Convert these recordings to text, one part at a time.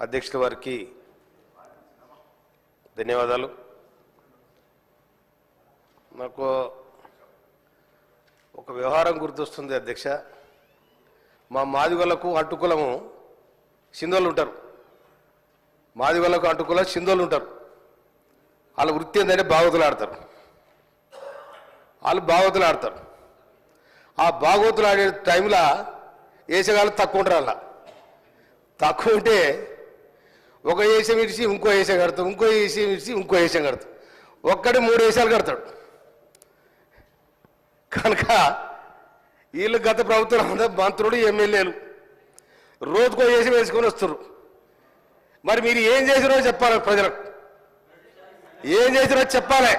అధ్యక్షుల వారికి ధన్యవాదాలు. నాకు ఒక వ్యవహారం గుర్తొస్తుంది అధ్యక్ష. మా మాదిగలకు అటుకులము సింధోళ్ళు ఉంటారు. మాదిగలకు అడ్డుకుల సింధోళ్ళు ఉంటారు. వాళ్ళ వృత్తి ఏంటంటే భాగవతులు ఆడతారు. వాళ్ళు భాగవతులు ఆడతారు. ఆ భాగవతులు ఆడే టైంలో వేసేగాళ్ళు తక్కువ ఉంటారు అలా. తక్కువ ఉంటే ఒక వేషం ఇడిచి ఇంకో వేషం కడతాం ఇంకో వేషం ఇడిచి ఇంకో వేషం కడతాం ఒక్కటి మూడు వేషాలు కడతాడు. కనుక వీళ్ళు గత ప్రభుత్వం మంత్రుడు మంత్రులు ఎమ్మెల్యేలు రోజుకో వేసి వేసుకొని వస్తారు మరి మీరు ఏం చేసిరో చెప్పాలి ప్రజలకు. ఏం చేసినో చెప్పాలి.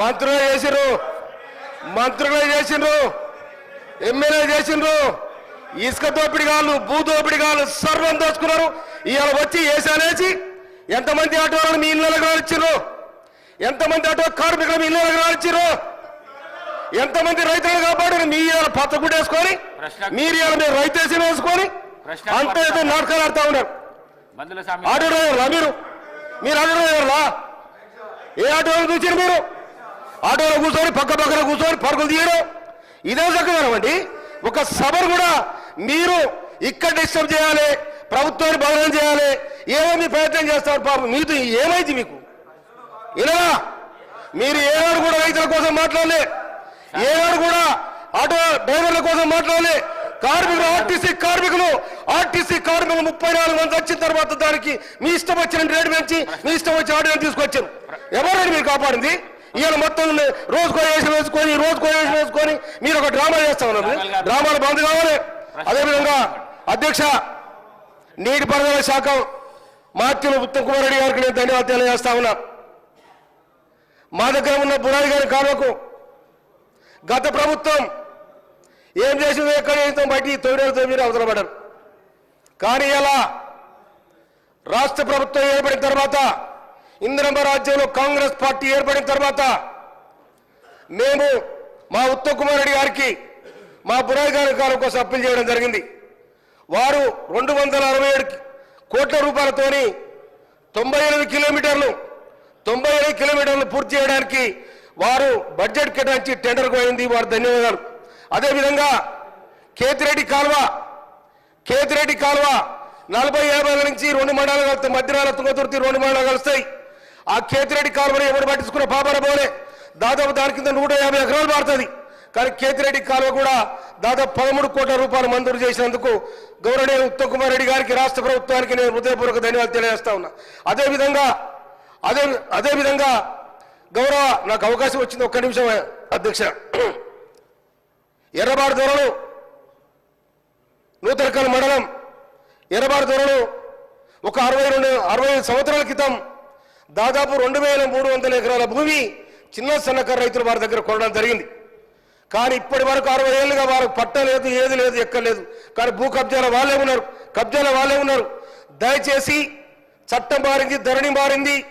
మంత్రులు చేసిరు మంత్రులు చేసిండ్రు ఎమ్మెల్యే చేసిండ్రు ఇసుక దోపిడిగాళ్ళు భూ దోపిడిగాళ్ళు సర్వం దోచుకున్నారు. ఇవాళ వచ్చి ఏసానేసి ఎంతమంది ఆటోలను మీ ఇళ్ళకి రానిచ్చారు? ఎంతమంది ఆటో కార్మికులు మీ ఇళ్ళకి రానిచ్చారు? ఎంతమంది రైతులు కాపాడారు? మీ ఇవాళ పచ్చ గుడ్డేసుకొని ప్రశ్న- మీరు ఇవాళ మీరు రైతేసిన వేసుకొని అంత ఏదో నాటకాలు ఆడుతా ఉన్నారు. ఆటో డ్రైవర్లా మీరు? మీరు ఆటో డ్రైవర్లా? ఏ ఆటోలో చూసారు మీరు? ఆటోలో కూర్చొని పక్క పక్కన కూర్చొని పరుగులు తీయడం. ఇదే చక్కదనం అండి ఒక సభను కూడా మీరు ఇక్కడ డిస్టర్బ్ చేయాలి ప్రభుత్వాన్ని బదనం చేయాలి ఏమో మీ ప్రయత్నం చేస్తారు పాపం. మీతో ఏమైంది మీకు? ఇలా మీరు ఏనాడు కూడా రైతుల కోసం మాట్లాడలే. ఏనాడు కూడా ఆటో డ్రైవర్ల కోసం మాట్లాడలే. కార్మికులు ఆర్టీసీ కార్మికులు ఆర్టీసీ కార్మికులు ముప్పై నాలుగు మంది వచ్చిన తర్వాత దానికి మీ ఇష్టం వచ్చిన రేటు పెంచి మీ ఇష్టం వచ్చిన ఆర్డర్ తీసుకొచ్చారు. ఎవరండి మీరు కాపాడింది? ఇవాళ మొత్తం రోజుకో వేసి వేసుకొని రోజుకో వేసి వేసుకొని మీరు ఒక డ్రామా చేస్తా ఉన్నారు. డ్రామాలు బంద్ కావాలి. అదేవిధంగా అధ్యక్ష నీటిపారుదల శాఖ మాత్యులు ఉత్తమ్ కుమార్ రెడ్డి గారికి నేను ధన్యవాదాలు తెలియజేస్తా ఉన్నా. మా దగ్గర ఉన్న బురాయి గారి కాలువకు గత ప్రభుత్వం ఏం చేసిందో ఎక్కడ చేసిందో బయటికి తొమ్మిది తొమ్మిది అవసరపడ్డారు కానీ ఎలా రాష్ట్ర ప్రభుత్వం ఏర్పడిన తర్వాత ఇందిరమ్మ రాజ్యంలో కాంగ్రెస్ పార్టీ ఏర్పడిన తర్వాత మేము మా ఉత్తమ్ కుమార్ రెడ్డి గారికి మా బురాయి గారి కాలం కోసం అప్పీల్ చేయడం జరిగింది. వారు రెండు వందల అరవై ఏడు కోట్ల రూపాయలతోని తొంభై ఎనిమిది కిలోమీటర్లు తొంభై ఎనిమిది కిలోమీటర్లు పూర్తి చేయడానికి వారు బడ్జెట్ కేటాయించి టెండర్ పోయింది వారు ధన్యవాదాలు. అదేవిధంగా కేతిరెడ్డి కాల్వ కేతిరెడ్డి కాల్వ నలభై యాభై నుంచి రెండు మండలాలు కలుస్తాయి మధ్యనాల తుంగతుర్తి రెండు మండలాలు కలుస్తాయి. ఆ కేతిరెడ్డి కాలువని ఎవరు పట్టించుకున్న పాపర పోలే. దాదాపు దాని కింద నూట యాభై ఎకరాలు మారుతుంది కానీ కేతిరెడ్డి కాలువ కూడా దాదాపు పదమూడు కోట్ల రూపాయలు మంజూరు చేసినందుకు గౌరవనీయ ఉత్తమ్ కుమార్ రెడ్డి గారికి రాష్ట్ర ప్రభుత్వానికి నేను హృదయపూర్వక ధన్యవాదాలు తెలియజేస్తా ఉన్నా. అదేవిధంగా అదే అదేవిధంగా గౌరవ నాకు అవకాశం వచ్చింది ఒక్క నిమిషం అధ్యక్ష. ఎర్రబాడు ధరలు నూతనకల్ మండలం ఎర్రబాడు ధరలు ఒక అరవై రెండు అరవై ఐదు సంవత్సరాల క్రితం దాదాపు రెండు వేల మూడు వందల ఎకరాల భూమి చిన్న సన్నకారు రైతులు వారి దగ్గర కొనడం జరిగింది. కానీ ఇప్పటి వరకు అరవై ఏళ్ళుగా వారు పట్ట లేదు ఏది లేదు. ఎక్కలేదు కానీ భూ కబ్జాల వాళ్ళే ఉన్నారు. కబ్జాల వాళ్ళే ఉన్నారు. దయచేసి చట్టం మారింది ధరణి మారింది.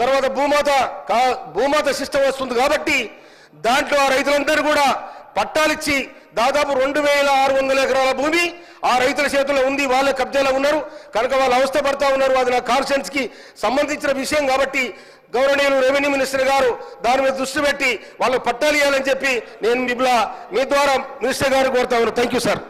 తర్వాత భూమాత కా- భూమాత సిస్టమ్ వస్తుంది కాబట్టి దాంట్లో ఆ రైతులందరూ కూడా పట్టాలిచ్చి దాదాపు రెండు వేల ఆరు వందల ఎకరాల భూమి ఆ రైతుల చేతుల్లో ఉంది వాళ్ళ కబ్జాలో ఉన్నారు. కనుక వాళ్ళు అవస్థ పడతా ఉన్నారు. అది నా కాన్షియన్స్కి సంబంధించిన విషయం కాబట్టి గౌరవనీయులు రెవెన్యూ మినిస్టర్ గారు దాని మీద దృష్టి పెట్టి వాళ్ళు పట్టాలు ఇవ్వాలని చెప్పి నేను మిమ్మల్ని మీ ద్వారా మినిస్టర్ గారు కోరుతా ఉన్నాను థ్యాంక్ యూ సార్